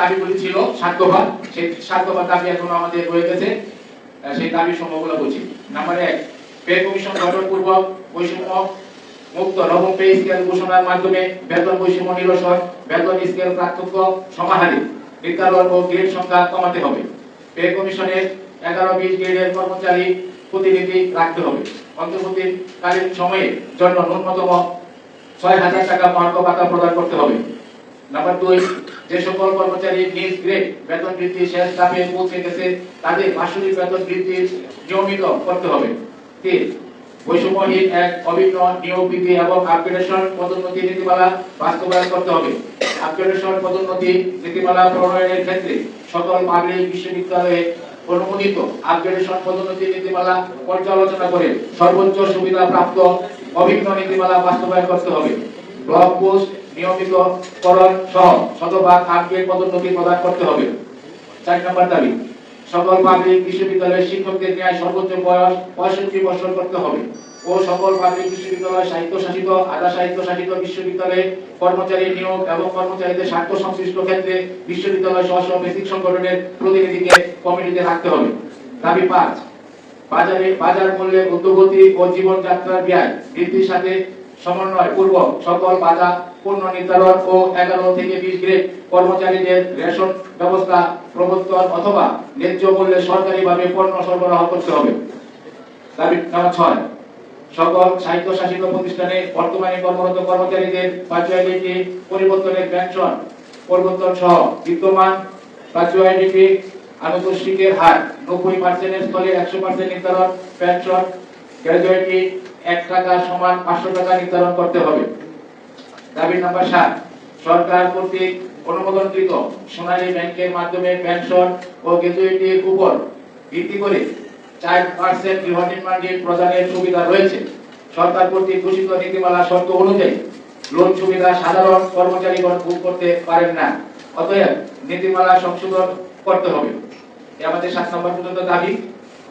দাবিগুলি ছিল সাত সেই সাত দাবি এখনও আমাদের রয়ে গেছে। সেই দাবি সমূহগুলো বলছি নাম্বার এক, পে কমিশন গঠনপূর্বক বৈষম্য মুক্ত নবম পে স্কেল ঘোষণার মাধ্যমে বেতন বৈষম্য নিরসন, বেতন স্কেল পার্থক্য সমাহারে নির্ধারণ ও গ্রেড সংখ্যা কমাতে হবে। পে কমিশনের এগারো বিশ গ্রেডের কর্মচারী প্রতিনিধি রাখতে হবে। অন্তর্বর্তীকালীন সময়ে জন্য ন্যূনতম ছয় হাজার টাকা মহার্ঘ ভাতা প্রদান করতে হবে। নাম্বার দুই, যে সকল কর্মচারী নিজ গ্রেড বেতন বৃদ্ধি শেষ ধাপে পৌঁছে গেছে, তাদের বার্ষিক বেতন বৃদ্ধি নিয়মিত করতে হবে। তিন, বৈষম্যহীন এক অভিন্ন নিয়োগ বিধি এবং আপগ্রেডেশন পদোন্নতি নীতিমালা বাস্তবায়ন করতে হবে। আপগ্রেডেশন পদোন্নতি নীতিমালা প্রণয়নের ক্ষেত্রে সকল পাবলিক বিশ্ববিদ্যালয়ে অনুমোদিত আপগ্রেডেশন পদোন্নতি নীতিমালা পর্যালোচনা করে সর্বোচ্চ সুবিধা প্রাপ্ত অভিন্ন নীতিমালা বাস্তবায়ন করতে হবে। ব্লক পোস্ট নিয়মিতকরণ সহ শতভাগ আপগ্রেড পদোন্নতি প্রদান করতে হবে। চার নম্বর দাবি, সকল পাবলিক বিশ্ববিদ্যালয়ের শিক্ষকদের ন্যায় সর্বোচ্চ বয়স পঁয়ষট্টি বছর করতে হবে ও সকল পাবলিক বিশ্ববিদ্যালয় সাহিত্য শাসিত আধা সাহিত্য শাসিত বিশ্ববিদ্যালয়ে কর্মচারী নিয়োগ এবং কর্মচারীদের স্বার্থ সংশ্লিষ্ট ক্ষেত্রে বিশ্ববিদ্যালয় সহ বেসিক সংগঠনের প্রতিনিধিকে কমিটিতে রাখতে হবে। দাবি পাঁচ, বাজারে, বাজার মূল্যে ঊর্ধ্বগতি ও জীবনযাত্রার ব্যয় বৃদ্ধির সাথে সমন্বয় পূর্বক সকল বাজার পণ্য নির্ধারণ ও এগারো থেকে বিশ গ্রেড কর্মচারীদের রেশন ব্যবস্থা, প্রবর্তন অথবা ন্যায্য মূল্যে সরকারিভাবে পণ্য সরবরাহ করতে হবে। দাবি নাম্বার ছয়, সকল স্বায়ত্তশাসিত প্রতিষ্ঠানে বর্তমানে কর্মরত কর্মচারীদের পাচুয়ালিটি পরিবর্তনের পেনশন, পরিবর্তন সহ বিদ্যমান পাচুয়ালিটি আনুতোষিকের হার নব্বই পার্সেন্টের স্থলে একশো পার্সেন্ট নির্ধারণ, পেনশন গ্র্যাজুয়েটি এক টাকা সমান পাঁচশো টাকা নির্ধারণ করতে হবে। দাবি নাম্বার সাত, সরকার কর্তৃক অনুমোদনকৃত সোনালী ব্যাংকের মাধ্যমে পেনশন ও গ্র্যাজুয়েটির উপর ভিত্তি করে চার পার্সেন্ট গৃহ নির্মাণ ঋণ প্রদানের সুবিধা রয়েছে। সরকার কর্তৃক ঘোষিত নীতিমালা শর্ত অনুযায়ী লোন সুবিধা সাধারণ কর্মচারীগণ ভোগ করতে পারেন না। অতএব নীতিমালা সংশোধন করতে হবে। আমাদের সাত নম্বর পর্যন্ত দাবি।